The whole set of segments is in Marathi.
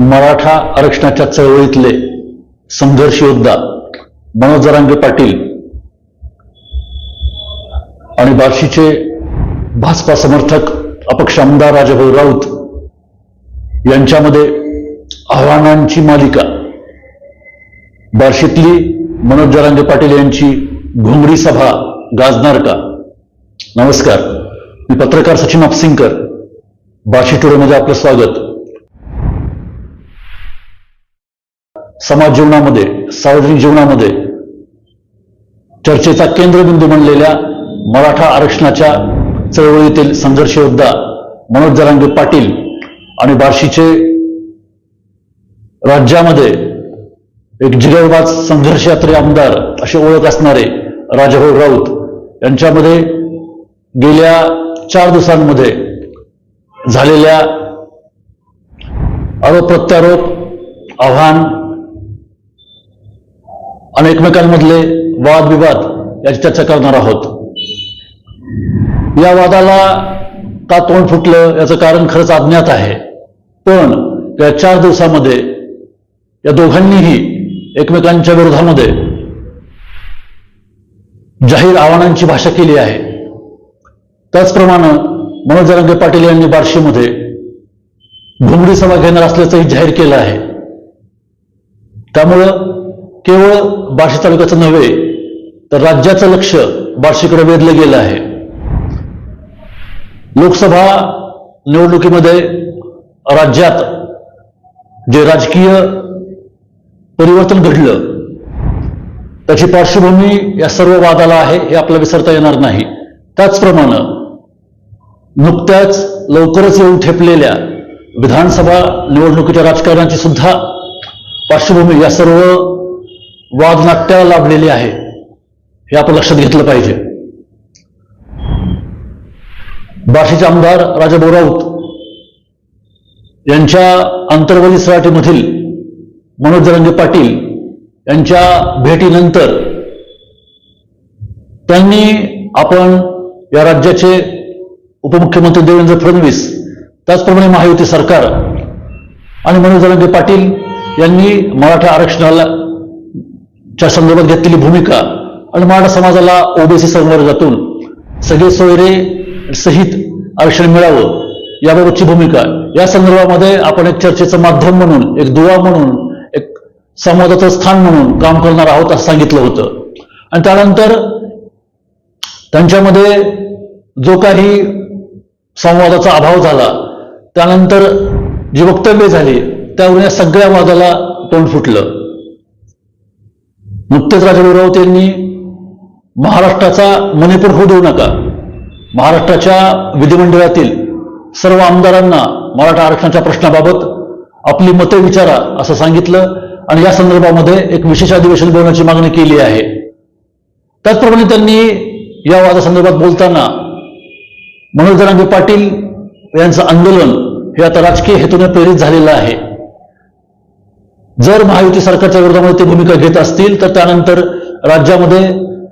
मराठा आरक्षणाच्या चळवळीतले संघर्ष योद्धा मनोज जरांगे पाटील आणि बार्शीचे भाजपा समर्थक अपक्ष आमदार राजाभाऊ राऊत यांच्यामध्ये आव्हानांची मालिका. बार्शीतली मनोज जरांगे पाटील यांची घोंगडी सभा गाजणार का? नमस्कार. मी पत्रकार सचिन अपसिंकर बार्शी टुडेमध्ये आपलं स्वागत. समाज जीवनामध्ये सार्वजनिक जीवनामध्ये चर्चेचा केंद्रबिंदू बनलेल्या मराठा आरक्षणाच्या चळवळीतील संघर्ष योद्धा मनोज जरांगे पाटील आणि बार्शीचे राज्यामध्ये एक जिगरबाज संघर्ष यात्री आमदार अशी ओळख असणारे राजाभाऊ राऊत यांच्यामध्ये गेल्या चार दिवसांमध्ये झालेल्या आरोप प्रत्यारोप आव्हान आणि एकमेकांमधले वादविवाद याची चर्चा करणार आहोत. या वादाला का तोंड फुटलं याचं कारण खरंच अज्ञात आहे. पण या चार दिवसामध्ये या दोघांनीही एकमेकांच्या विरोधामध्ये जाहीर आव्हानांची भाषा केली आहे. त्याचप्रमाणे मनोज जरांगे पाटील यांनी बार्शीमध्ये घुमडी सभा घेणार असल्याचंही जाहीर केलं आहे. त्यामुळं केवळ बार्शी तालुक्याचं नव्हे तर राज्याचं लक्ष बार्शीकडे वेधलं गेलं आहे. लोकसभा निवडणुकीमध्ये राज्यात जे राजकीय परिवर्तन घडलं त्याची पार्श्वभूमी या सर्व वादाला आहे हे आपल्याला विसरता येणार नाही. त्याचप्रमाणे नुकत्याच लवकरच येऊन ठेपलेल्या विधानसभा निवडणुकीच्या राजकारणाची सुद्धा पार्श्वभूमी या सर्व वादनाट्याला लाभलेली आहे हे आपण लक्षात घेतलं पाहिजे. बार्शीचे आमदार राजा राऊत यांच्या आंतरवादी सराटीमधील मनोज जरंगे पाटील यांच्या भेटीनंतर त्यांनी आपण या राज्याचे उपमुख्यमंत्री देवेंद्र फडणवीस त्याचप्रमाणे महायुती सरकार आणि मनोज जरंगे पाटील यांनी मराठा आरक्षणाला च्या संदर्भात घेतलेली भूमिका. आणि मराठा समाजाला ओबीसी संवर्गातून सगळे सोयरे सहित आरक्षण मिळावं याबाबतची भूमिका. या संदर्भामध्ये आपण एक चर्चेचं माध्यम म्हणून एक दुवा म्हणून एक संवादाचं स्थान म्हणून काम करणार आहोत असं सांगितलं होतं. आणि त्यानंतर त्यांच्यामध्ये जो काही संवादाचा अभाव झाला त्यानंतर जी वक्तव्य झाली त्यावरून या सगळ्या वादाला तोंड फुटलं. नुकतेच राजाभाऊ राऊत यांनी महाराष्ट्राचा मणिपूर होऊ देऊ नका. महाराष्ट्राच्या विधिमंडळातील सर्व आमदारांना मराठा आरक्षणाच्या प्रश्नाबाबत आपली मते विचारा असं सांगितलं आणि या संदर्भामध्ये एक विशेष अधिवेशन बोलण्याची मागणी केली आहे. त्याचप्रमाणे त्यांनी या वादासंदर्भात बोलताना मनोज जरांगे पाटील यांचं आंदोलन हे आता राजकीय हेतूने प्रेरित झालेलं आहे. जर महायुती सरकारच्या विरोधामध्ये ते भूमिका घेत असतील तर त्यानंतर राज्यामध्ये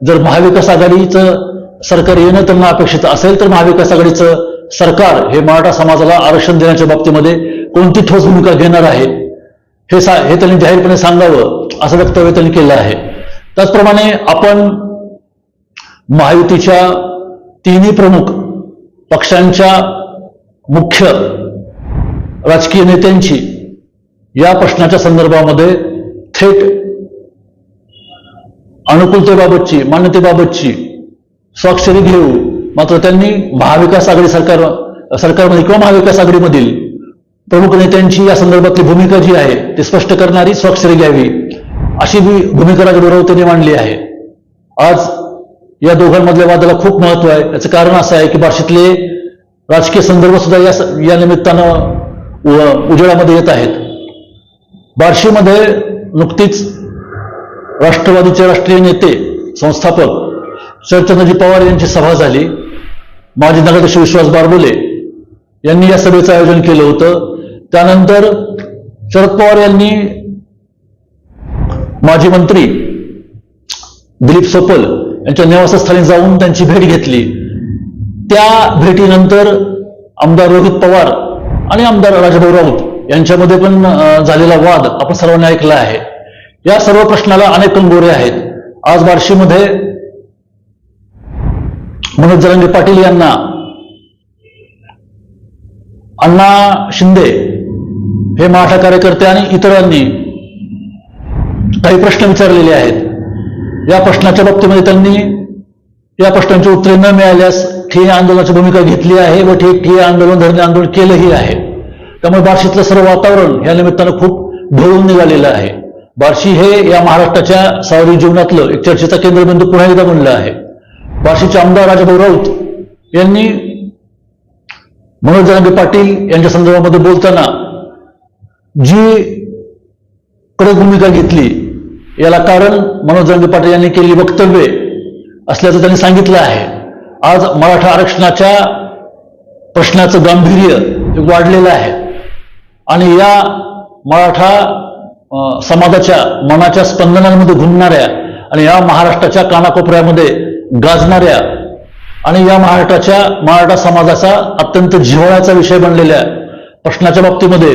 जर महाविकास आघाडीचं सरकार येणं त्यांना अपेक्षित असेल तर महाविकास आघाडीचं सरकार हे मराठा समाजाला आरक्षण देण्याच्या बाबतीमध्ये कोणती ठोस भूमिका घेणार आहे हे सा हे त्यांनी जाहीरपणे सांगावं असं वक्तव्य त्यांनी केलं आहे. त्याचप्रमाणे आपण महायुतीच्या तिन्ही प्रमुख पक्षांच्या मुख्य राजकीय नेत्यांची या प्रश्नाच्या संदर्भामध्ये थेट अनुकूलतेबाबतची मान्यतेबाबतची स्वाक्षरी घेऊ. मात्र त्यांनी महाविकास आघाडी सरकार सरकारमध्ये किंवा महाविकास आघाडीमधील प्रमुख नेत्यांची या संदर्भातली भूमिका जी आहे ती स्पष्ट करणारी स्वाक्षरी घ्यावी अशी बी भूमिका राजगुरू त्यांनी मांडली आहे. आज या दोघांमधल्या वादाला खूप महत्त्व आहे. याचं कारण असं आहे की बार्शीतले राजकीय संदर्भ सुद्धा या या निमित्तानं उजेडामध्ये येत आहेत. बार्शीमध्ये नुकतीच राष्ट्रवादीचे राष्ट्रीय नेते संस्थापक शरदचंद्रजी पवार यांची सभा झाली. माजी नगराध्यक्ष विश्वास बारबोले यांनी या सभेचं आयोजन केलं होतं. त्यानंतर शरद पवार यांनी माजी मंत्री दिलीप सोपल यांच्या निवासस्थानी जाऊन त्यांची भेट घेतली. त्या भेटीनंतर आमदार रोहित पवार आणि आमदार राजभाऊ राऊत यांच्यामध्ये पण झालेला वाद आपण सर्वांनी ऐकला आहे. या सर्व प्रश्नाला अनेक कंगोरे आहेत. आज बार्शीमध्ये मनोज जरंगे पाटील यांना अण्णा शिंदे हे मराठा कार्यकर्ते आणि इतरांनी काही प्रश्न विचारलेले आहेत. या प्रश्नाच्या बाबतीमध्ये त्यांनी या प्रश्नांची उत्तरे न मिळाल्यास ठिय्या आंदोलनाची भूमिका घेतली आहे व ठिय ठिय्या आंदोलन धरणे आंदोलन केलंही आहे. त्यामुळे बार्शीतलं सर्व वातावरण या निमित्तानं खूप ढवळून निघालेलं आहे. बार्शी हे या महाराष्ट्राच्या सावरी जीवनातलं एक चर्चेचा केंद्रबिंदू पुन्हा एकदा बनलं आहे. बार्शीचे आमदार राजाभाऊ राऊत यांनी मनोज जरांगे पाटील यांच्या संदर्भामध्ये बोलताना जी कडक भूमिका घेतली याला कारण मनोज जरांगे पाटील यांनी केलेली वक्तव्ये असल्याचं त्यांनी सांगितलं आहे. आज मराठा आरक्षणाच्या प्रश्नाचं गांभीर्य वाढलेलं आहे. आणि या मराठा समाजाच्या मनाच्या स्पंदनांमध्ये घुमणाऱ्या आणि या महाराष्ट्राच्या कानाकोपऱ्यामध्ये गाजणाऱ्या आणि या महाराष्ट्राच्या मराठा समाजाचा अत्यंत जिव्हाळ्याचा विषय बनलेल्या प्रश्नाच्या बाबतीमध्ये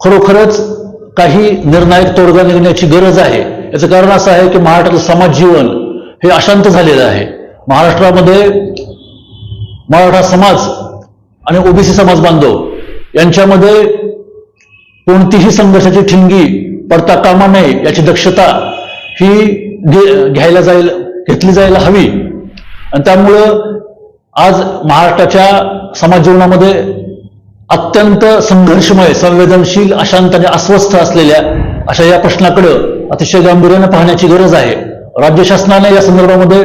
खरोखरच काही निर्णायक तोडगा निघण्याची गरज आहे. याचं कारण असं आहे की महाराष्ट्राचं समाज जीवन हे अशांत झालेलं आहे. महाराष्ट्रामध्ये मराठा समाज आणि ओबीसी समाज बांधव यांच्यामध्ये कोणतीही संघर्षाची ठिणगी पडता कामा नये याची दक्षता ही घ्यायला जाईल घेतली जायला हवी. आणि त्यामुळं आज महाराष्ट्राच्या समाज जीवनामध्ये अत्यंत संघर्षमय संवेदनशील अशांत आणि अस्वस्थ असलेल्या अशा या प्रश्नाकडं अतिशय गांभीर्याने पाहण्याची गरज आहे. राज्य शासनाने या संदर्भामध्ये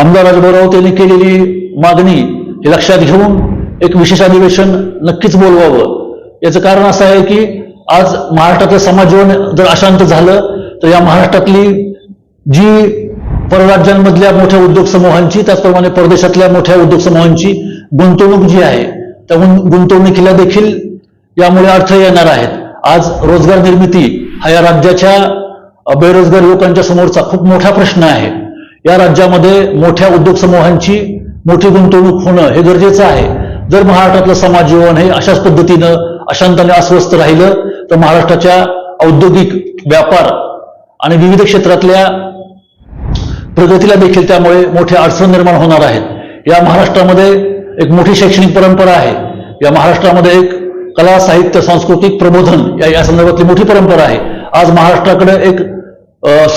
आमदार राजभाऊ राऊत यांनी केलेली मागणी हे लक्षात घेऊन एक विशेष अधिवेशन नक्कीच बोलवावं. याचं कारण असं आहे की आज महाराष्ट्रातलं समाजजीवन जर अशांत झालं तर या महाराष्ट्रातली जी परराज्यांमधल्या मोठ्या उद्योग समूहांची त्याचप्रमाणे परदेशातल्या मोठ्या उद्योग समूहांची गुंतवणूक जी आहे त्या गुंतवणुकीला देखील यामुळे अडथळे येणार आहेत. आज रोजगार निर्मिती हा या राज्याच्या बेरोजगार युवकांच्या समोरचा खूप मोठा प्रश्न आहे. या राज्यामध्ये मोठ्या उद्योग समूहांची मोठी गुंतवणूक होणं हे गरजेचं आहे. जर महाराष्ट्रातलं समाज जीवन हे अशाच पद्धतीनं अशांताने अस्वस्थ राहिलं तर महाराष्ट्राच्या औद्योगिक व्यापार आणि विविध क्षेत्रातल्या प्रगतीला देखील त्यामुळे मोठ्या अडचण निर्माण होणार आहेत. या महाराष्ट्रामध्ये एक मोठी शैक्षणिक परंपरा आहे. या महाराष्ट्रामध्ये एक कला साहित्य सांस्कृतिक प्रबोधन या या संदर्भातली मोठी परंपरा आहे. आज महाराष्ट्राकडे एक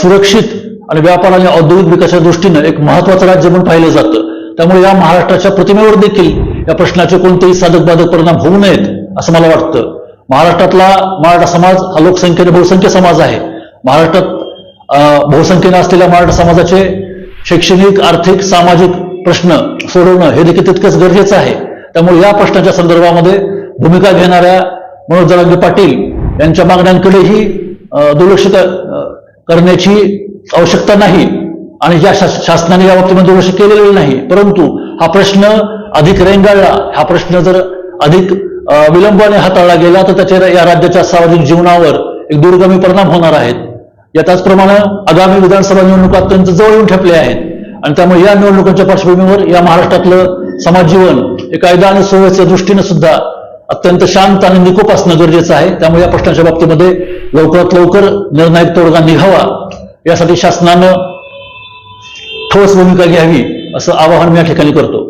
सुरक्षित आणि व्यापार आणि औद्योगिक विकासाच्या दृष्टीनं एक महत्वाचं राज्य म्हणून पाहिलं जातं. त्यामुळे या महाराष्ट्राच्या प्रतिमेवर देखील या प्रश्नाचे कोणतेही साधक बाधक परिणाम होऊ नयेत असं मला वाटतं. महाराष्ट्रातला मराठा समाज हा लोकसंख्येने बहुसंख्य समाज आहे. महाराष्ट्रात बहुसंख्येने असलेल्या मराठा समाजाचे शैक्षणिक आर्थिक सामाजिक प्रश्न सोडवणं हे देखील तितकंच गरजेचं आहे. त्यामुळे या प्रश्नाच्या संदर्भामध्ये भूमिका घेणाऱ्या मनोज जरांगे पाटील यांच्या मागण्यांकडेही दुर्लक्ष करण्याची आवश्यकता नाही. आणि या शास- शासनाने या बाबतीमध्ये दुर्लक्ष केलेलं नाही परंतु हा प्रश्न अधिक रेंगाळला हा प्रश्न जर अधिक विलंबाने हाताळला गेला तर त्याचे या राज्याच्या सामाजिक जीवनावर एक दूरगामी परिणाम होणार आहेत. या त्याचप्रमाणे आगामी विधानसभा निवडणुका अत्यंत जवळ येऊन ठेपल्या आहेत. आणि त्यामुळे या निवडणुकांच्या पार्श्वभूमीवर या महाराष्ट्रातलं समाज जीवन हे कायदा आणि सुव्यवस्थेच्या दृष्टीने सुद्धा अत्यंत शांत आणि निकोप असणं गरजेचं आहे. त्यामुळे या प्रश्नाच्या बाबतीमध्ये लवकरात लवकर निर्णायक तोडगा निघावा. यासाठी शासनानं ठोस भूमिका घ्यावी असं आवाहन मी या ठिकाणी करतो.